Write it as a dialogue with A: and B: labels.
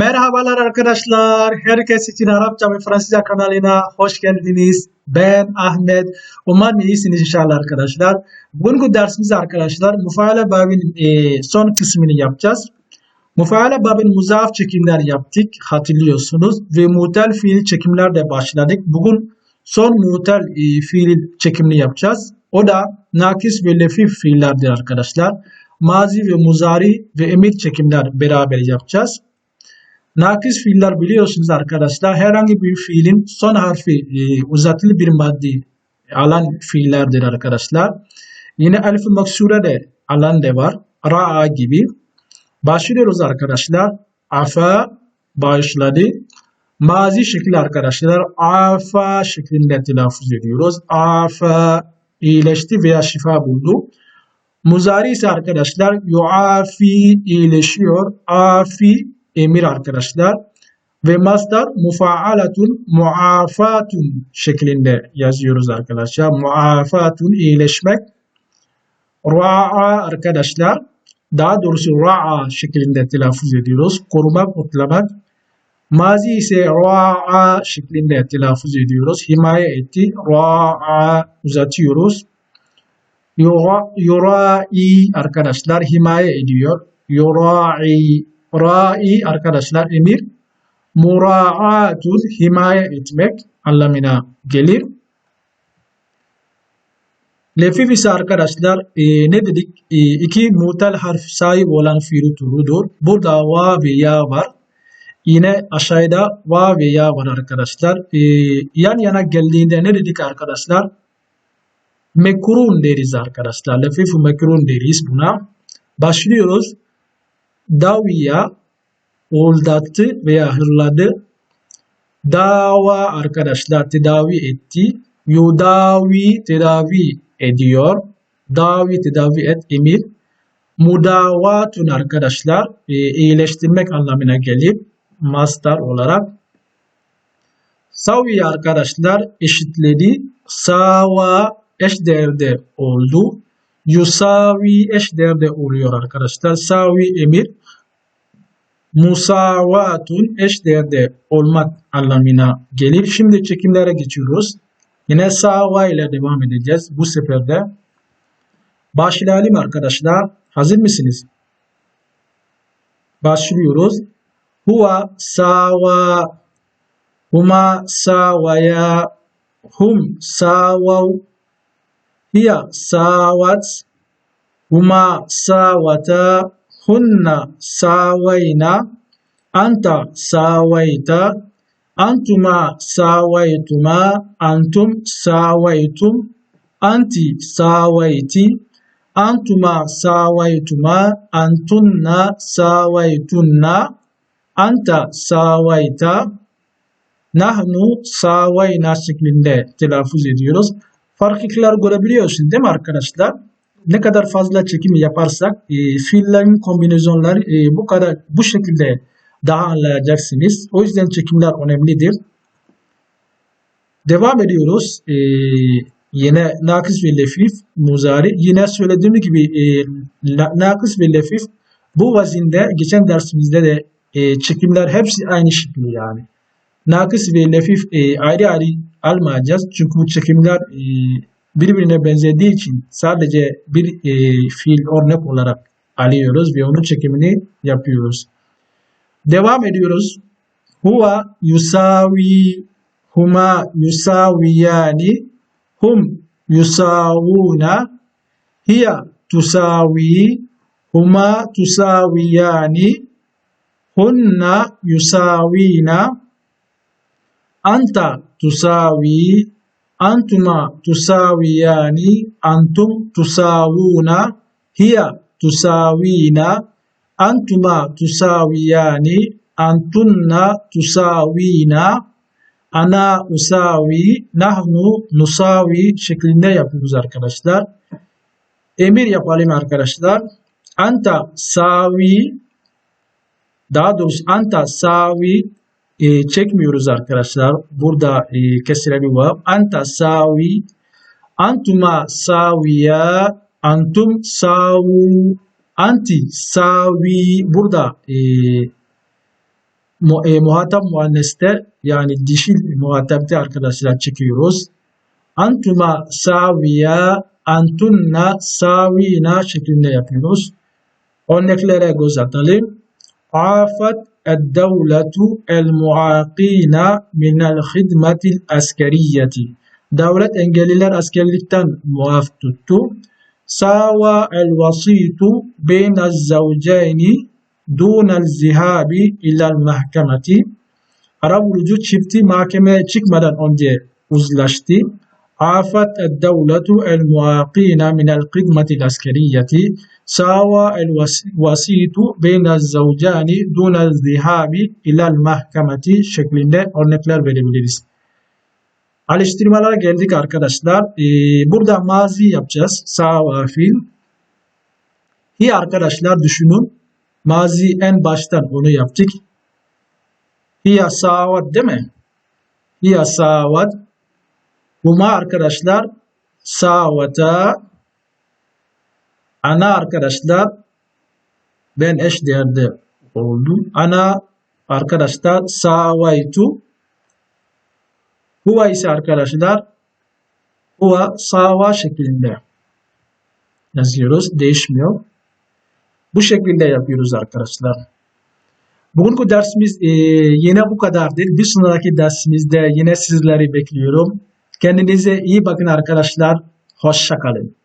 A: Merhabalar arkadaşlar. Herkes için Arapça ve Fransızca kanalına hoş geldiniz. Ben Ahmet. Umarım iyisiniz inşallah arkadaşlar. Bugünkü dersimizde arkadaşlar mufaale babının e, son kısmını yapacağız. Mufaale babın muzaaf çekimler yaptık hatırlıyorsunuz ve mutel fiil çekimler de başladık. Bugün son mutel e, fiil çekimini yapacağız. O da nakis ve lefif fiillerdir arkadaşlar. Mazi ve muzari ve emir çekimler beraber yapacağız. Nakis fiiller biliyorsunuz arkadaşlar herhangi bir fiilin son harfi e, uzatılı bir madde alan fiillerdir arkadaşlar. Yine elif maksure de alan de var. Ra'a gibi. Başlıyoruz arkadaşlar. Afa bağışladı. Mazi şekli arkadaşlar. Afa şeklinde telaffuz ediyoruz. Afa iyileşti veya şifa buldu. Muzari ise arkadaşlar yuafi iyileşiyor. Afi emir arkadaşlar. Ve mastar mufaalatun muafatun şeklinde yazıyoruz arkadaşlar. Muafatun iyileşmek. Ra'a arkadaşlar. Daha doğrusu ra'a şeklinde telaffuz ediyoruz. Korumak, kutlamak. Mazi ise ra'a şeklinde telaffuz ediyoruz. Himaye etti. Ra'a uzatıyoruz. Yura, yura'i arkadaşlar himaye ediyor. Yura'i Ra'i arkadaşlar emir muraatul himaye etmek anlamına gelir. Lefif ise arkadaşlar e, ne dedik? E, iki mutel harf sahip olan fiil turudur. Burada va ve ya var. Yine aşağıda va ve ya var arkadaşlar. E, yan yana geldiğinde ne dedik arkadaşlar? Mekrun deriz arkadaşlar. Lefif mekrun deriz buna. Başlıyoruz daviya oldattı veya hırladı. Dava arkadaşlar tedavi etti. Yudavi tedavi ediyor. Davi tedavi et emir. Mudavatun arkadaşlar e, iyileştirmek anlamına gelir. Mastar olarak. Savi arkadaşlar eşitledi. Sawa eşdeğerde oldu. Yusavi eşdeğerde oluyor arkadaşlar. Savi emir musavatun eşdeğerde olmak anlamına gelir. Şimdi çekimlere geçiyoruz. Yine sava ile devam edeceğiz bu seferde. Başlayalım arkadaşlar. Hazır mısınız? Başlıyoruz. Huwa sawa huma sawaya hum sawav hiya sawat huma sawata hunna sawaina anta sawaita antuma sawaituma antum sawaitum anti sawaiti antuma sawaituma antunna sawaitunna anta sawaita nahnu sawayna şeklinde telaffuz ediyoruz. Farklılıklar görebiliyorsunuz değil mi arkadaşlar? Ne kadar fazla çekim yaparsak e, fiillerin kombinasyonları e, bu kadar bu şekilde daha anlayacaksınız. O yüzden çekimler önemlidir. Devam ediyoruz. E, yine nakıs ve lefif muzari. Yine söylediğim gibi e, nakıs ve lefif bu vazinde geçen dersimizde de e, çekimler hepsi aynı şekilde yani. Nakıs ve lefif e, ayrı ayrı almayacağız. Çünkü çekimler e, birbirine benzediği için sadece bir e, fiil örnek olarak alıyoruz ve onun çekimini yapıyoruz. Devam ediyoruz. Huwa yusavi huma yusaviyani hum yusavuna hiya tusavi huma tusaviyani hunna yusavina anta tusawi antuma tusawiyani antum tusawuna hiya tusawina antuma tusawiyani antunna tusawina ana usavi nahnu nusavi şeklinde yapıyoruz arkadaşlar. Emir yapalım arkadaşlar. Anta savi daha doğrusu anta savi e, çekmiyoruz arkadaşlar. Burada e, kesreli vav. Anta savi. Antuma saviya. Antum savu. Anti savi. Burada e, mu, e, muhatap muanneste yani dişil muhatapta arkadaşlar çekiyoruz. Antuma saviya, antunna savina şeklinde yapıyoruz. Örneklere göz atalım. Afat el-devletu el-muaqina minel hidmetil askeriyeti. Devlet engelliler askerlikten muaf tuttu. Sawa el-vasitu beynel zavcayni dunel zihabi ilal mahkemeti. Arabulucu çifti mahkemeye çıkmadan önce uzlaştı. عافت الدولة المعاقين من الخدمة العسكرية ساوى الوسيط بين الزوجان دون الذهاب إلى المحكمة şeklinde örnekler verebiliriz. Alıştırmalara geldik arkadaşlar. Ee, burada mazi yapacağız. Sava fiil. Hi arkadaşlar düşünün. Mazi en baştan onu yaptık. Hiya savat değil mi? Hiya savat Huma arkadaşlar savata ana arkadaşlar ben eş değerde oldum. Ana arkadaşlar savaytu huwa ise arkadaşlar huwa sava şeklinde yazıyoruz. Değişmiyor. Bu şekilde yapıyoruz arkadaşlar. Bugünkü dersimiz e, yine bu kadardır. Bir sonraki dersimizde yine sizleri bekliyorum. Kendinize iyi bakın arkadaşlar. Hoşça kalın.